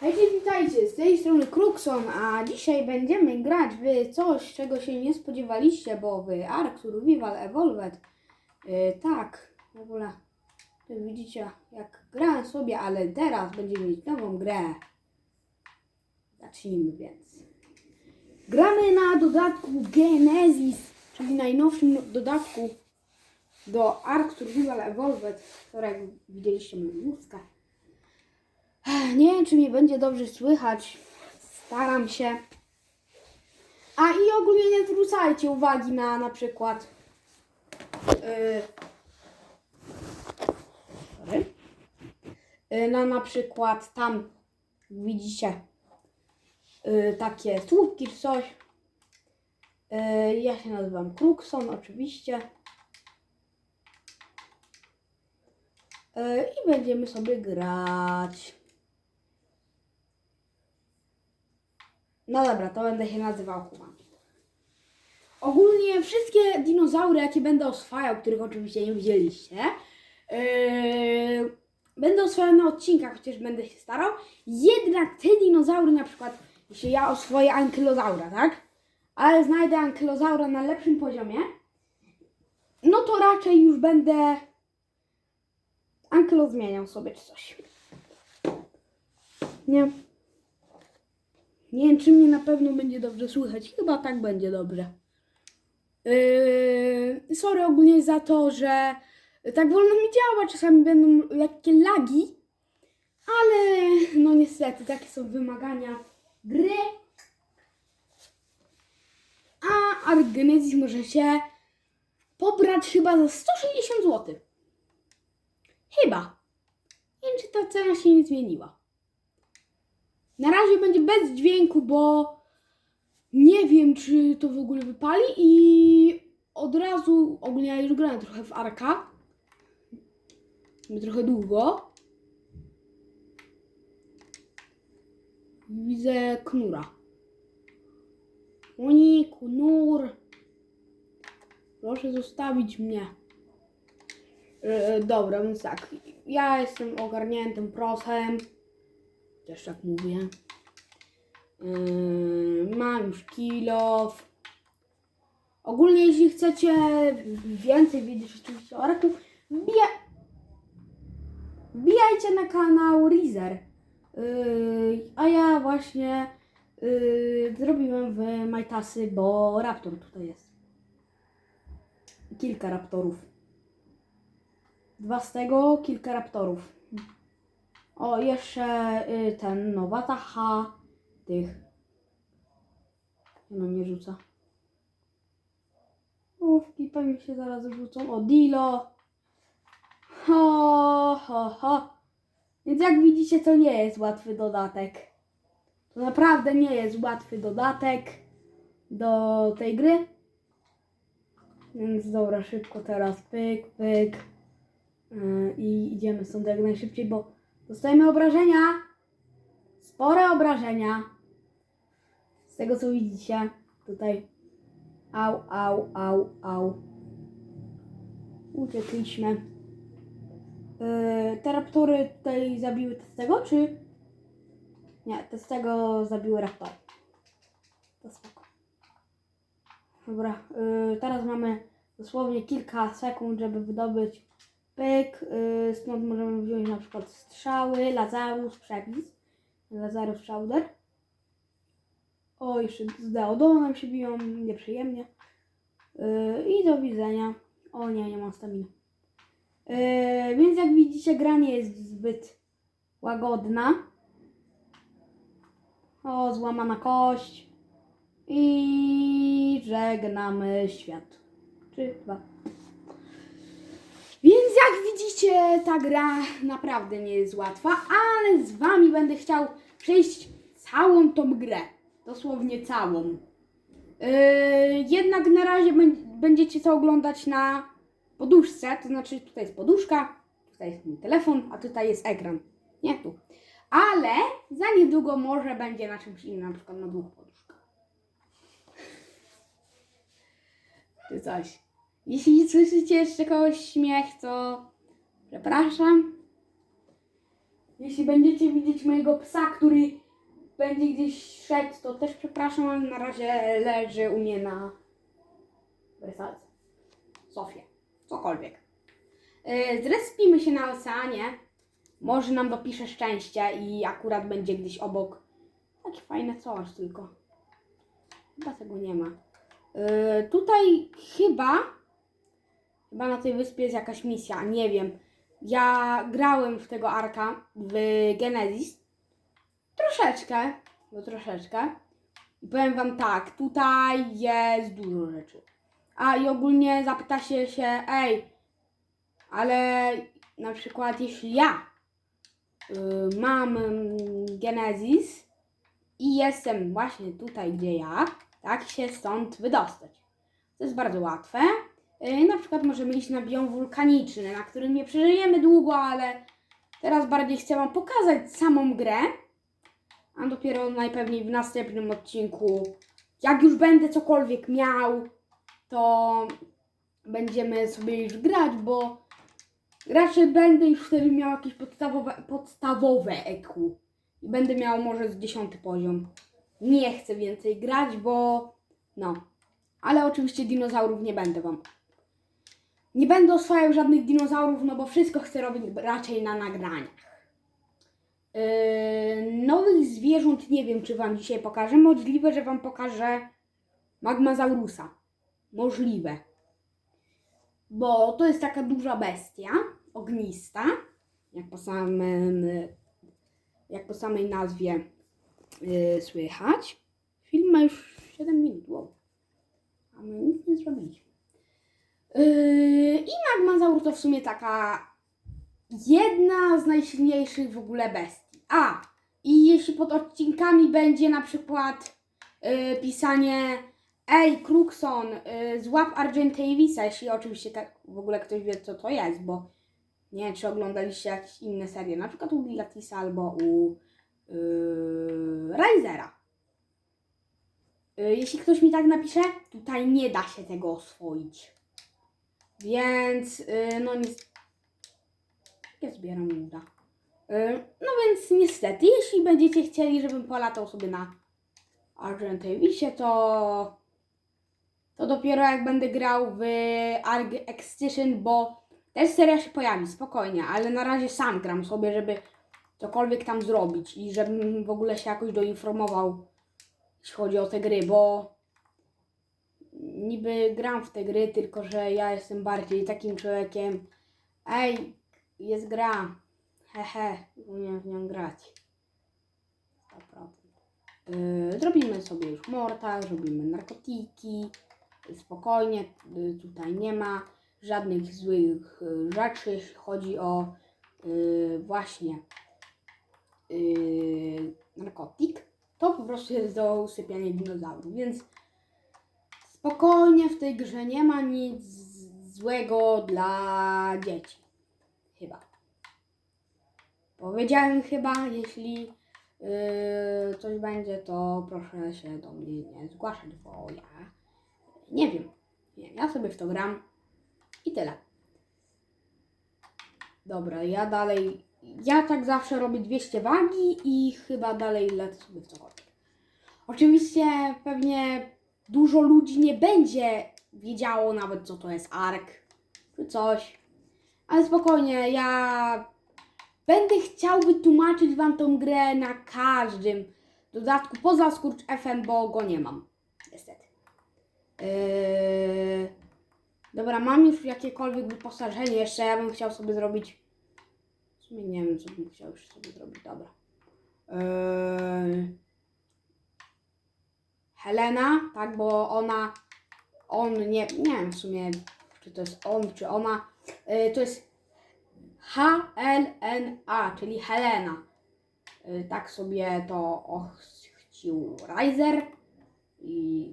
Hejcie, witajcie, z tej strony Krukson, a dzisiaj będziemy grać w coś, czego się nie spodziewaliście, bo w Ark Survival Evolved, yy, tak, w ogóle, to widzicie, jak grałem sobie, ale teraz będziemy mieć nową grę. Zacznijmy więc. Gramy na dodatku Genesis, czyli najnowszym dodatku do Ark Survival Evolved, którego widzieliście moją łódkę. Nie wiem, czy mnie będzie dobrze słychać. Staram się. A i ogólnie nie zwracajcie uwagi na na przykład. Yy, na na przykład tam widzicie yy, takie słupki czy coś. Yy, ja się nazywam Krukson, oczywiście. Yy, I będziemy sobie grać. No dobra, to będę się nazywał Human. Ogólnie wszystkie dinozaury, jakie będę oswajał, których oczywiście nie widzieliście, yy, będę oswajał na odcinkach, chociaż będę się starał. Jednak te dinozaury, na przykład, jeśli ja oswoję ankylozaura, tak? Ale znajdę ankylozaura na lepszym poziomie, no to raczej już będę ankylo zmieniał sobie czy coś. Nie. Nie wiem, czy mnie na pewno będzie dobrze słychać. Chyba tak będzie dobrze. Yy, sorry ogólnie za to, że tak wolno mi działa. Czasami będą jakieś lagi. Ale no niestety, takie są wymagania gry. A Ark Genesis możecie pobrać chyba za 160 zł. Chyba. Nie wiem, czy ta cena się nie zmieniła. Na razie będzie bez dźwięku, bo nie wiem, czy to w ogóle wypali i od razu, ogólnie ja już grałem trochę w Arka. Trochę długo. Widzę knura. O nie, knur. Proszę zostawić mnie. E, dobra, więc tak. Ja jestem ogarniętym prosem. Też tak mówię. Yy, mam już kilof. Ogólnie, jeśli chcecie więcej wiedzieć rzeczywiście o raku, wbija... wbijajcie na kanał Reezer. Yy, a ja właśnie yy, zrobiłem w Majtasy, bo raptor tutaj jest. Kilka raptorów. Dwa z tego, kilka raptorów. O, jeszcze y, ten Nowata H tych. No nie rzuca. Ówki pewnie się zaraz rzucą. O, Dilo. Ho, ho, ho. Więc jak widzicie, to nie jest łatwy dodatek. To naprawdę nie jest łatwy dodatek do tej gry. Więc dobra, szybko teraz pyk, pyk. Yy, I idziemy stąd jak najszybciej, bo dostajemy obrażenia. Spore obrażenia. Z tego co widzicie tutaj. Au, au, au, au. Uciekliśmy. Yy, te raptory tutaj zabiły tego, czy? Nie, tego zabiły raptory. To spoko. Dobra, yy, teraz mamy dosłownie kilka sekund, żeby wydobyć pyk. Yy, stąd możemy wziąć na przykład strzały, Lazarus, przepis. Lazarus Shrouder. O, jeszcze z Deodonem się biją, nieprzyjemnie. Yy, I do widzenia. O nie, nie mam staminy. Yy, więc jak widzicie, gra nie jest zbyt łagodna. O, złamana kość. I żegnamy świat. Trzy, dwa. Jak widzicie, ta gra naprawdę nie jest łatwa, ale z wami będę chciał przejść całą tą grę. Dosłownie całą. Yy, jednak na razie bę- będziecie to oglądać na poduszce, to znaczy tutaj jest poduszka, tutaj jest mój telefon, a tutaj jest ekran. Nie tu. Ale za niedługo może będzie na czymś innym, na przykład na dwóch poduszkach. Czy coś. Jeśli słyszycie jeszcze kogoś śmiech, to przepraszam. Jeśli będziecie widzieć mojego psa, który będzie gdzieś szedł, to też przepraszam, ale na razie leży u mnie na wersalce. Sofie. Cokolwiek. Yy, zrespimy się na oceanie. Może nam dopisze szczęście i akurat będzie gdzieś obok. Takie fajne coś tylko. Chyba tego nie ma. Yy, tutaj chyba, chyba na tej wyspie jest jakaś misja, nie wiem. Ja grałem w tego arka w Genesis. Troszeczkę, no troszeczkę. I powiem wam tak, tutaj jest dużo rzeczy. A i ogólnie zapyta się się, ej, ale na przykład jeśli ja y, mam mm, Genesis i jestem właśnie tutaj, gdzie ja, tak się stąd wydostać. To jest bardzo łatwe. Y, na przykład możemy iść na biom wulkaniczny, na którym nie przeżyjemy długo, ale teraz bardziej chcę Wam pokazać samą grę. A dopiero najpewniej w następnym odcinku, jak już będę cokolwiek miał, to będziemy sobie już grać, bo raczej będę już wtedy miał jakieś podstawowe, podstawowe EQ. I będę miał może z dziesiąty poziom. Nie chcę więcej grać, bo no. Ale oczywiście dinozaurów nie będę wam. Nie będę oswajał żadnych dinozaurów, no bo wszystko chcę robić raczej na nagraniach. Yy, nowych zwierząt nie wiem, czy wam dzisiaj pokażę. Możliwe, że wam pokażę Magmazaurusa. Możliwe. Bo to jest taka duża bestia, ognista, jak po samym, jak po samej nazwie yy, słychać. Film ma już 7 minut, wow. A my nic nie zrobiliśmy. Yy, I Magmazaur to w sumie taka jedna z najsilniejszych w ogóle bestii. A, i jeśli pod odcinkami będzie na przykład yy, pisanie Ej, Crukson, yy, złap Argentavisa, jeśli oczywiście tak w ogóle ktoś wie, co to jest, bo nie wiem, czy oglądaliście jakieś inne serie, na przykład u Bilatisa albo u yy. Yy, jeśli ktoś mi tak napisze, tutaj nie da się tego oswoić. Więc, yy, no nie... Zbieram uda. Yy, no więc niestety, jeśli będziecie chcieli, żebym polatał sobie na Argentavisie, to to dopiero jak będę grał w Arg Extinction, bo też seria się pojawi, spokojnie, ale na razie sam gram sobie, żeby cokolwiek tam zrobić i żebym w ogóle się jakoś doinformował, jeśli chodzi o te gry, bo niby gram w te gry, tylko że ja jestem bardziej takim człowiekiem, ej, jest gra, hehe, umiem w nią grać. 100%. Yy, zrobimy sobie już morta, zrobimy narkotyki, spokojnie, y, tutaj nie ma żadnych złych y, rzeczy, jeśli chodzi o y, właśnie y, narkotyk, to po prostu jest do usypiania dinozaurów, więc spokojnie w tej grze nie ma nic złego dla dzieci. Chyba. Powiedziałem chyba, jeśli yy, coś będzie, to proszę się do mnie nie zgłaszać, bo ja nie wiem. Ja sobie w to gram i tyle. Dobra, ja dalej. Ja tak zawsze robię 200 wagi i chyba dalej lecę sobie w cokolwiek. Oczywiście pewnie dużo ludzi nie będzie wiedziało nawet co to jest ARK czy coś. Ale spokojnie, ja będę chciał wytłumaczyć Wam tą grę na każdym dodatku poza Skurcz FM, bo go nie mam. Niestety. Yy... Dobra, mam już jakiekolwiek wyposażenie. Jeszcze ja bym chciał sobie zrobić. W sumie nie wiem, co bym chciał już sobie zrobić. Dobra. Yy... Helena, tak, bo ona. On nie. Nie wiem w sumie, czy to jest on, czy ona. Yy, to jest H-L-N-A, czyli Helena. Yy, tak sobie to ochcił Riser i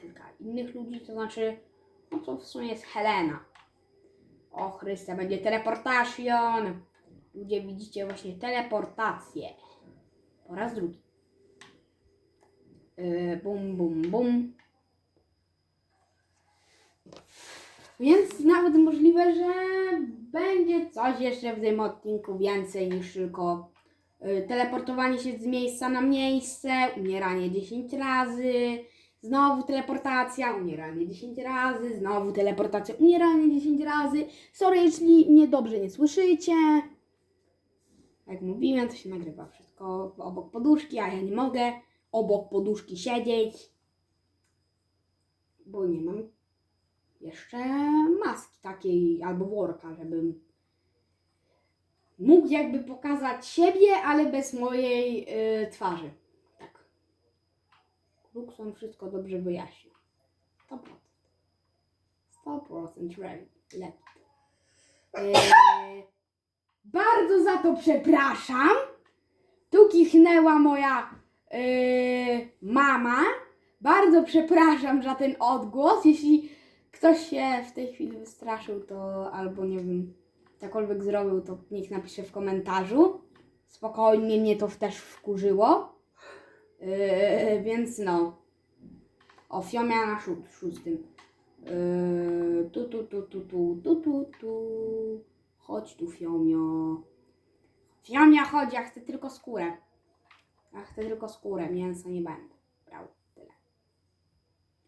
kilka innych ludzi, to znaczy, no to w sumie jest Helena. O Chryste, będzie teleportation. Ludzie widzicie właśnie teleportację. Po raz drugi. Yy, bum, bum, bum. Więc nawet możliwe, że będzie coś jeszcze w tym odcinku więcej niż tylko y, teleportowanie się z miejsca na miejsce, umieranie 10 razy, znowu teleportacja, umieranie 10 razy, znowu teleportacja, umieranie 10 razy. Sorry, jeśli mnie dobrze nie słyszycie. Jak mówiłem, to się nagrywa wszystko obok poduszki, a ja nie mogę obok poduszki siedzieć, bo nie mam jeszcze maski takiej albo worka, żebym mógł jakby pokazać siebie, ale bez mojej y, twarzy. Tak. Luxon wszystko dobrze wyjaśnił. 100%. 100% ready. Yy, bardzo za to przepraszam. Tu kichnęła moja yy, mama. Bardzo przepraszam za ten odgłos. Jeśli ktoś się w tej chwili wystraszył, to albo nie wiem, cokolwiek zrobił, to niech napisze w komentarzu. Spokojnie mnie to też wkurzyło. Yy, więc no. O, Fiomia na szó- szóstym. Yy, tu, tu, tu, tu, tu, tu, tu, tu. Chodź tu, Fiomio. Fiomia, chodź, ja chcę tylko skórę. Ja chcę tylko skórę, mięsa nie będę brał. Tyle.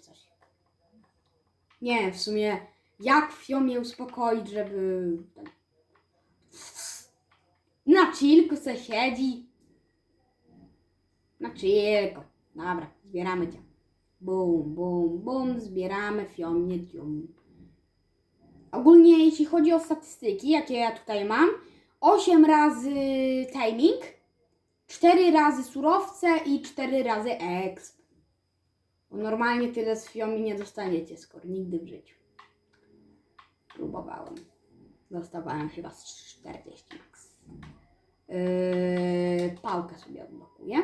Coś. Nie, w sumie jak Fiomię uspokoić, żeby... Na chillku se siedzi. Na chillku. Dobra, zbieramy cię. Bum, bum, bum, zbieramy Fiomię cium. Ogólnie jeśli chodzi o statystyki, jakie ja tutaj mam, 8 razy timing, 4 razy surowce i 4 razy exp. Bo normalnie tyle z Fiomi nie dostaniecie skoro nigdy w życiu. Próbowałem. Dostawałem chyba z 40 max. Yy, pałkę sobie odblokuję.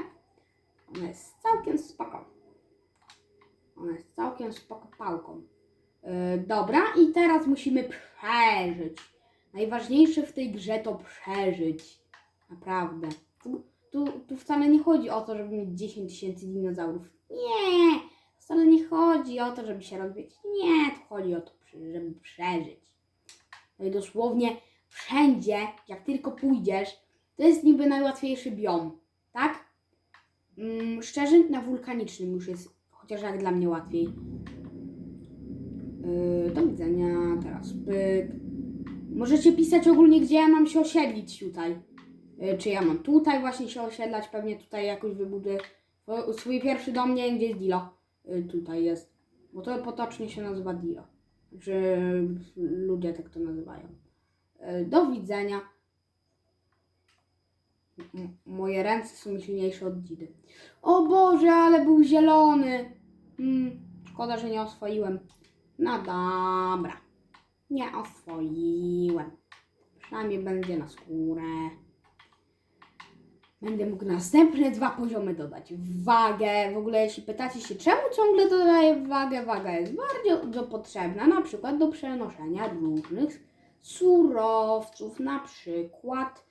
Ona jest całkiem spoko. Ona jest całkiem spoko pałką. Yy, dobra, i teraz musimy przeżyć. Najważniejsze w tej grze to przeżyć. Naprawdę. Tu, tu, wcale nie chodzi o to, żeby mieć 10 tysięcy dinozaurów. Nie! Wcale nie chodzi o to, żeby się rozwijać. Nie, tu chodzi o to, żeby przeżyć. No i dosłownie wszędzie, jak tylko pójdziesz, to jest niby najłatwiejszy biom, tak? Mm, szczerze, na wulkanicznym już jest, chociaż jak dla mnie łatwiej. Yy, do widzenia, teraz pyk. Możecie pisać ogólnie, gdzie ja mam się osiedlić tutaj. Yy, czy ja mam tutaj właśnie się osiedlać, pewnie tutaj jakoś wybuduję swój pierwszy dom, nie wiem gdzie jest Dilo. Yy, tutaj jest, bo to potocznie się nazywa Dilo. Że ludzie tak to nazywają. Do widzenia. Moje ręce są silniejsze od dzidy. O Boże, ale był zielony. Mm, szkoda, że nie oswoiłem. No dobra. Nie oswoiłem. Przynajmniej będzie na skórę. Będę mógł następne dwa poziomy dodać. Wagę. W ogóle jeśli pytacie się, czemu ciągle dodaję wagę, waga jest bardzo potrzebna, na przykład do przenoszenia różnych surowców, na przykład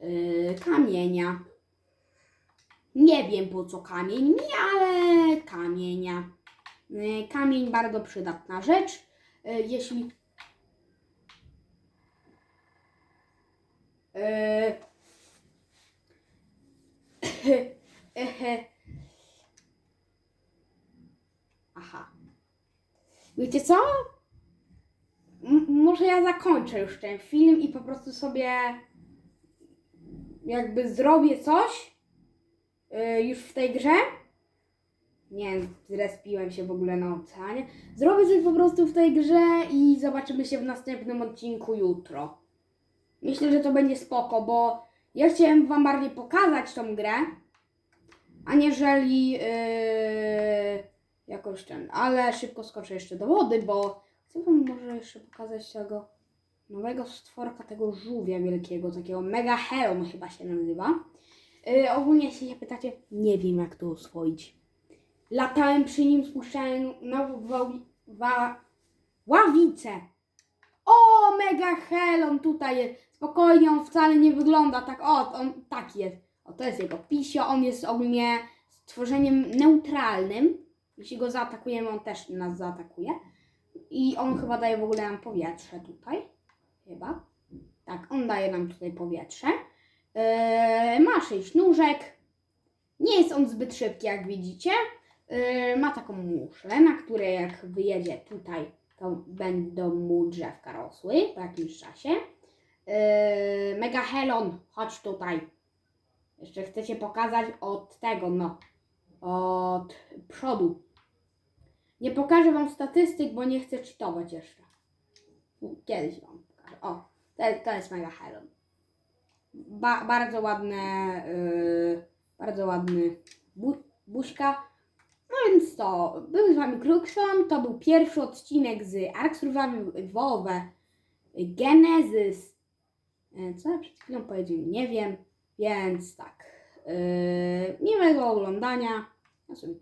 yy, kamienia. Nie wiem po co kamień mi, ale kamienia. Yy, Kamień bardzo przydatna rzecz. Yy, Jeśli Yy, Aha. Wiecie co? Może ja zakończę już ten film i po prostu sobie jakby zrobię coś yy, już w tej grze. Nie zrespiłem się w ogóle na oceanie. Zrobię coś po prostu w tej grze i zobaczymy się w następnym odcinku jutro. Myślę, że to będzie spoko, bo ja chciałem wam bardziej pokazać tą grę, aniżeli yy, jakoś ten, ale szybko skoczę jeszcze do wody, bo chcę wam może jeszcze pokazać tego nowego stworka, tego żółwia wielkiego, takiego mega helm chyba się nazywa. Yy, ogólnie jeśli się pytacie, nie wiem jak to oswoić. Latałem przy nim, spuszczałem wa- ławicę. O, mega helon tutaj jest. Spokojnie, on wcale nie wygląda tak. O, on tak jest. O, to jest jego pisio. On jest ogólnie stworzeniem neutralnym. Jeśli go zaatakujemy, on też nas zaatakuje. I on chyba daje w ogóle nam powietrze tutaj. Chyba. Tak, on daje nam tutaj powietrze. Yy, ma sześć nóżek. Nie jest on zbyt szybki, jak widzicie. Yy, ma taką muszlę, na której jak wyjedzie tutaj, to będą mu drzewka rosły po jakimś czasie. Yy, Mega Helon, chodź tutaj. Jeszcze chcę Cię pokazać od tego, no, od przodu. Nie pokażę Wam statystyk, bo nie chcę czytować jeszcze. Kiedyś Wam pokażę. O, to, to jest Mega Helon. Ba, bardzo ładne, yy, bardzo ładny bu, buźka. No więc to, był z Wami Krukson, to był pierwszy odcinek z Ark Survival Evolve Genesis. E, Co przed chwilą powiedziałem, nie wiem, więc tak. Yy, miłego oglądania. Ja sobie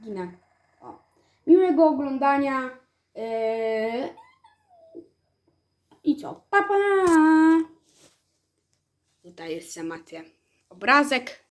zginę. O. Miłego oglądania. Yy, I co? Pa, pa! Tutaj jest macie obrazek